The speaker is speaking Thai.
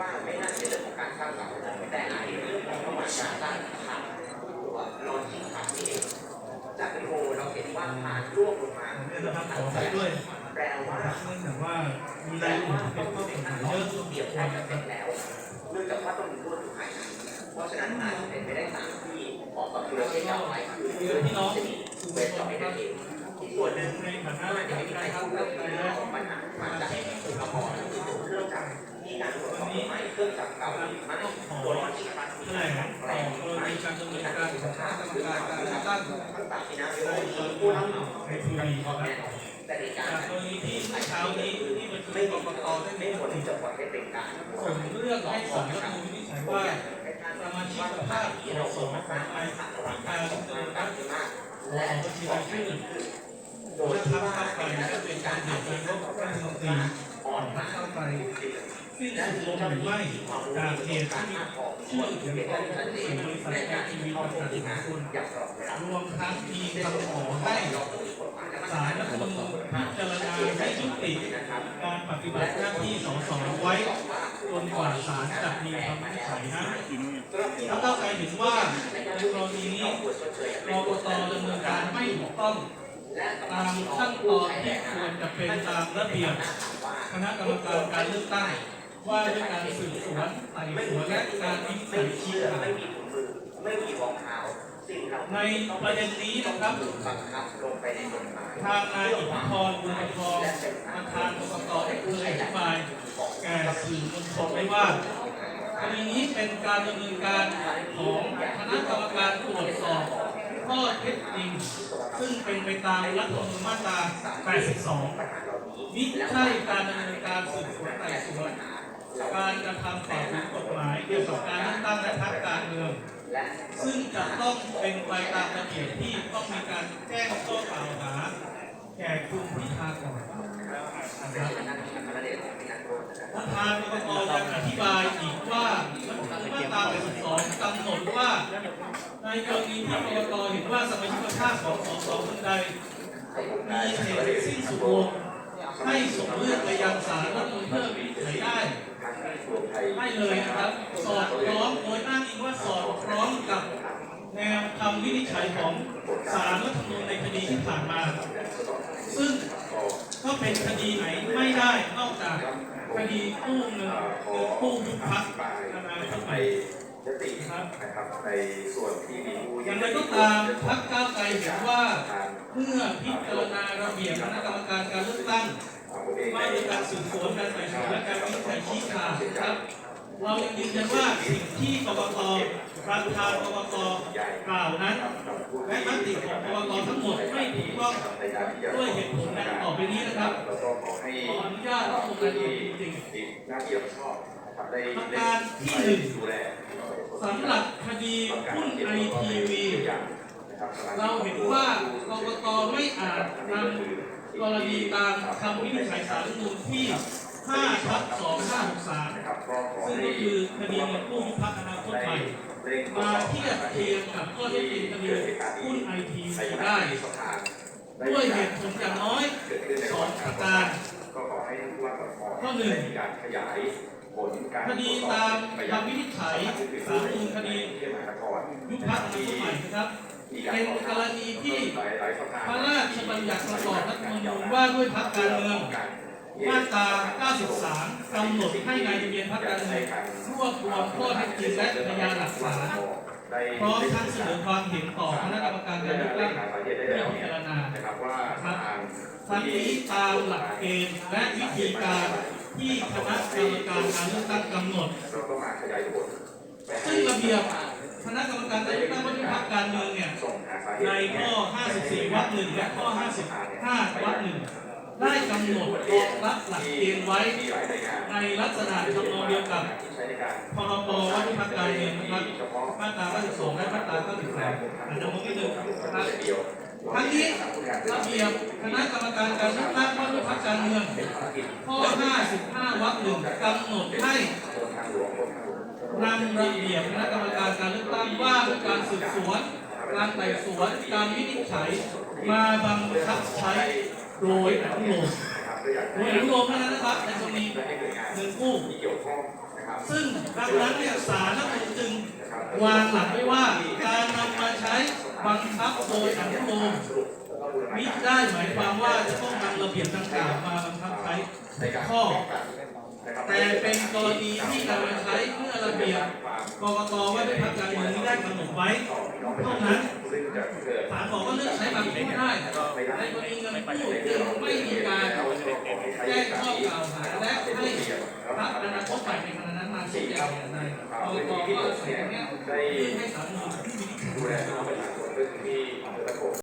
ว่าไม่น่าจะเป็นเรื่องของการสร้างสรรค์แต่อาจจะเป็นเรื่องของประวัติศาสตร์การทำตัวนอนที่พักนี่เองจากวิดีโอเราเห็นว่าผ่านร่วงลงมาเนี่ยนะครับขอไปด้วยแปลว่าเนื่องจากว่ามีแปลรายละเอียดเป็นข้อสงสัยเยอะเตรียมสมคใช้วรจะเสร็จแล้วเนื่องจากว่าต้องมีผู้ถูกหายเพราะฉะนั้นอาจจะเป็นไปได้ตามที่ออกกับเรือที่เก่าไว้คือเรือที่น้องจะมีเป็นต่อไปนั่นเองส่วนหนึ่งในฐานะที่ได้เข้าพูดไปเรื่องของปัญหามาจากอุปกรณ์ก็คือตัวเครื่องจัก มีการตรวจสอบไหมเครื่องจักรเก่าหรือไม่ตัวร้อนที่มันมีการแปลต่องกรไหมณีการดำเนินการการศึขกองษาคณะกรรมคือการการการศึเลืกอกษาตั้งต่างๆที่น่าในจะมีวนผู้ผู้รับนำในภูมิออกครัแน่นอนแต่ในการจากรณีที่เมื่อเช้านี้ที่ประชุมไม่กมีกตไม่มีควรที่จะปล่อยให้เป็นการส่งเรื่องให้ศาลรัฐมนูญวินิจฉัยว่าสมาชิกภาพสสของนายพิธาลิมเจริญรัตน์และบัญชีรายชื่อโดยที่ว่าเป็นการเปลี่ยนแปลงงรัฐมนตรีอ่อนมากคก้าไก ลสิ้นสุดลงหรือไม่จากเหตุที่มีชื่อเขียนของสื่อบริษัทไอทีวีจำกัดมหาชนอย่างเราไม่รับรวมทั้งมีคำขอให้ศาลรัฐธรรมนูญพิจารณาให้ยุติการปฏิบัติหน้าที่สสไว้จนกว่าศาลจะมีคำวินิจฉัยนะถ้าก้าวไกลเห็นว่าในกรณีนี้กกตดำเนินการไม่ถูกต้องตามขั้นตอนที่ควรจะเป็นตามระเบียบคณะกรรมการการเลือกตั้ง ว่าด้วยการสืบสวนไต่สวนและการวินิจฉัยชี้ขาด ไม่มีถุงมือ ไม่มีรองเท้าสิ่งเหล่าในประเด็นนี้นะครับบังคับลงไปในกฎหมายทางนายอิทธิพรบุญทองประธานกกตได้เคยอธิบายแก่สื่อมวลชนไว้ว่ากรณีนี้เป็นการดำเนินการของคณะกรรมการตรวจสอบข้อเท็จจริง ซึ่งเป็นไปตามรัฐธรรมนูญมาตรา 82 มิใช่การดำเนินการสืบสวนไต่สวน การกระทำฝ่าฝืนกฎหมายเกี่ยวกับการเลือกตั้งและพรรคการเมือง ซึ่งจะต้องเป็นไปตามระเบียบที่ต้องมีการแจ้งข้อกล่าวหาแก่คุณพิธาก่อนประธานกรกตยังอธิบายอีกว่ารัฐธรรมนูญมาตรา82กำหนดว่า ในกรณีที่กรกตเห็นว่าสมาชิกภาพของสสคนใดมีเหตุสิ้นสุดลงให้ส่งเรื่องไปยัง ที่ผ่านมา ซึ่งก็เป็นคดีไหนไม่ได้นอกจากคดีกู้เงินกู้ยุบพักอนาคตใหม่ยตินะครับในส่วนที่มีผู้อย่างไรก็ตามพักก้าวไกลเห็นว่าเมื่อพิจารณาระเบียบคณะกรรมการการเลือกตั้งว่าด้วยการสืบสวนการไต่สวนและการวินิจฉัยชี้ขาดครับเรายังยืนยันว่าสิ่งที่กกต ประธานกกตกล่าวนั้นและมติของกกตทั้งหมดไม่ถูกต้องด้วยเหตุผลดังต่อไปนี้นะครับขอให้อนุญาตรับลงรายละเอียดจริงติดหน้าที่รับผิดชอบนะครับได้ประการที่หนึ่งสำหรับคดีหุ้นไอทีวีเราเห็นว่ากกตไม่อาจนำกรณีตามคำวินิจฉัยสารนูญที่ 5ทับ2563นะครับก็ขอซึ่งให้ก็คือคดีเงินกู้ยุบพักอนาคตใหม่มาเทียบเทียงกับข้อเท็จจริงคดีหุ้นไอทีวีได้ด้วยเหตุผลอย่างน้อยสองประการก็ขอให้ผู้ว่าการข้อหนึ่งมีการขยายผลการคดีตามคำวินิจฉัยสารรัฐธรรมนูญคดีที่มหานครยุบพักอนาคตใหม่นะครับเป็นกรณีที่หลายหลายสภาพระราชบัญญัติประกอบรัฐธรรมนูญว่าด้วยพักการเมือง มาตรา 93 กำหนดให้นายทะเบียนพรรคการเมืองรวบรวมข้อเท็จจริงและพยานหลักฐานพร้อมทั้งเสนอความเห็นต่อคณะกรรมการการเลือกตั้งเพื่อพิจารณาครับว่าทั้งนี้ตามหลักเกณฑ์และวิธีการที่คณะกรรมการการเลือกตั้งกำหนดซึ่งระเบียบคณะกรรมการการเลือกตั้งว่าด้วยพรรคการเมืองเนี่ยในข้อ 54 วรรคหนึ่งและข้อ 55 วรรคหนึ่ง ได้กำหนดรองรับหลักเกณฑ์ไว้ในลักษณะทำนองเดียวกับพรบว่าด้วยพรรคการเมืองนะครับมาตรา92และมาตรา93อันนั้นผมไม่ดูนะครับเดียวทั้งนี้ระเบียบคณะกรรมการการเลือกตั้งว่าด้วยพรรคการเมืองข้อ 55 วรรคหนึ่งกำหนดให้นทางหลวงคนทางหลวงนำระเบียบคณะกรรมการการเลือกตั้งว่าด้วยการสืบสวน การไต่สวน การวินิจฉัย มาบังคับใช้ โดยอนุโลมก็อยากโดยอนุโลมเท่านั้นนะครับในกรณีและให้หน่วยงานเงินกู้ที่เกี่ยวข้องนะครับซึ่งดังนั้นเนี่ยศาลรัฐธรรมนูญจึงนะครับวางหลักไว้ว่าการนำมาใช้บังคับโดยอนุโลมสรุปแล้วก็บูรณามิการได้หมายความว่าจะต้องนำระเบียบดังกล่าวมาบังคับใช้ในการข้อป้องกันนะครับแต่เป็นกรณีที่นำมาใช้เมื่อระเบียบกกตว่าด้วยพรรคการเมืองนี้ ได้กำหนดไว้เท่านั้นศาลบอกว่าเลือกใช้บางคู่ได้ในกรณีเงินกู้ซึ่งไม่มีการแจ้งข้อกล่าวหาและให้พรรคอนาคตใหม่ในขณะนั้นมาชี้แจงในกรกกตก็อาศัยงนี้ยื่นให้ศาลรัฐธรรมนู